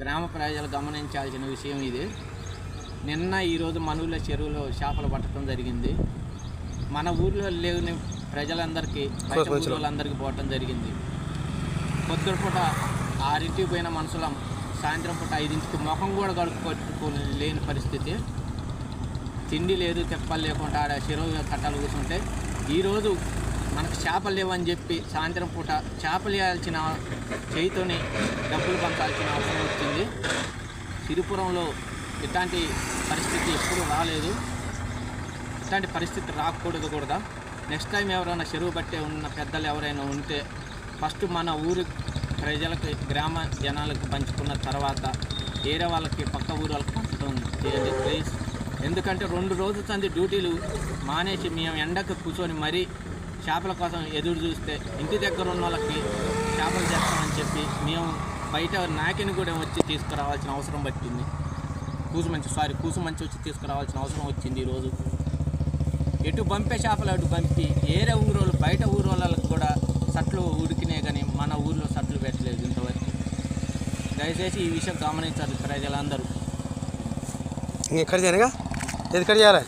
గ్రామ ప్రజలు గమనించాల్సిన విషయం ఇది. నిన్న ఈరోజు మన ఊళ్ళో చెరువులో చేపలు పట్టడం జరిగింది. మన ఊర్లో లేని ప్రజలందరికీ బయట ఊళ్ళందరికీ పోవటం జరిగింది. పొద్దున పూట ఆరింటికి పోయిన మనుషులం సాయంత్రం పూట ఐదింటికి ముఖం కూడా కడుక్కొట్టుకొని లేని పరిస్థితి. తిండి లేదు తెప్పలు లేకుండా ఆడ చెరువు కట్టాలు కూర్చుంటే ఈరోజు మనకు చేపలు లేవని చెప్పి సాయంత్రం పూట చేపలు వేయాల్సిన చేయితోని డబ్బులు పంపాల్సిన అవసరం వచ్చింది. సిరిపురంలో ఇట్లాంటి పరిస్థితి ఎప్పుడు రాలేదు. ఇట్లాంటి పరిస్థితి రాకూడదు కూడా. నెక్స్ట్ టైం ఎవరైనా చెరువు పట్టే ఉన్న పెద్దలు ఎవరైనా ఉంటే ఫస్ట్ మన ఊరి ప్రజలకి గ్రామ జనాలకు పంచుకున్న తర్వాత వేరే వాళ్ళకి పక్క ఊరు వాళ్ళకి పంచడం చేయండి ప్లీజ్ ఎందుకంటే రెండు రోజుల తంది డ్యూటీలు మానేసి మేము ఎండకు కూర్చొని మరీ చేపల కోసం ఎదురు చూస్తే ఇంటి దగ్గర ఉన్న వాళ్ళకి చేపలు చేస్తామని చెప్పి మేము బయట నాకిని కూడా వచ్చి తీసుకురావాల్సిన అవసరం పట్టింది. కూసుమంచి సారీ కూసుమంచి వచ్చి తీసుకురావాల్సిన అవసరం వచ్చింది ఈరోజు. ఎటు పంపే చేపలు అటు పంపి ఏరే ఊరోళ్ళు బయట ఊరోళ్ళకి కూడా సట్లు ఉడికినాయి కానీ మన ఊర్లో సట్లు పెట్టలేదు ఇంతవరకు. దయచేసి ఈ విషయం గమనించాలి ప్రజలందరూ. ఎక్కడ ఏది కట్ చేయాలి?